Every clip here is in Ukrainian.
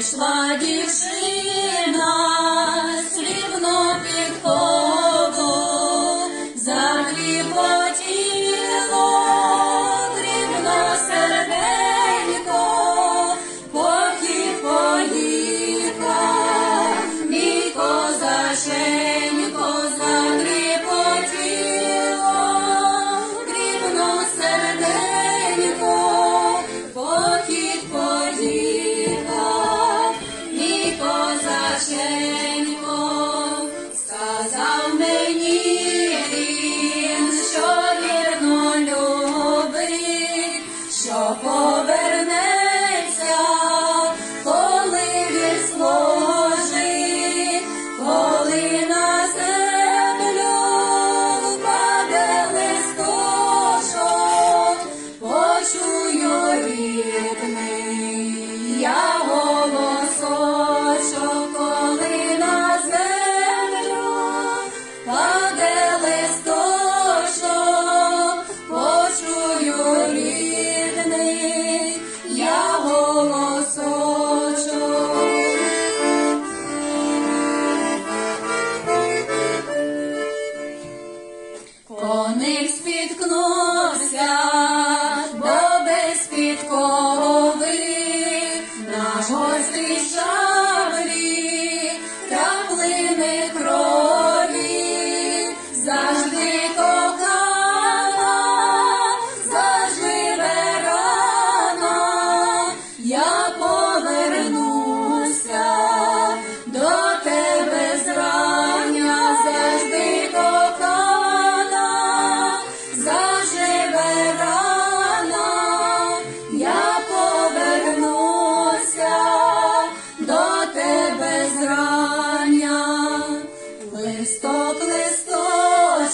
Знайшла дівчина. Коник спіткнувся, бо без підкови на гості шаблі краплини кров.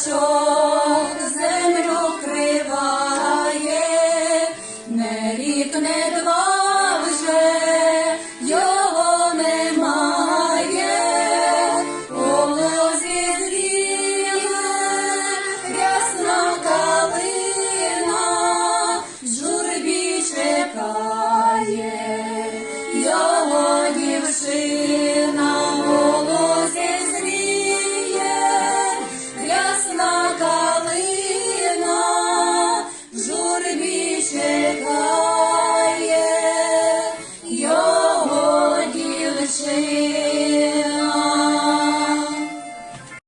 Що землю криває, не рік, не два.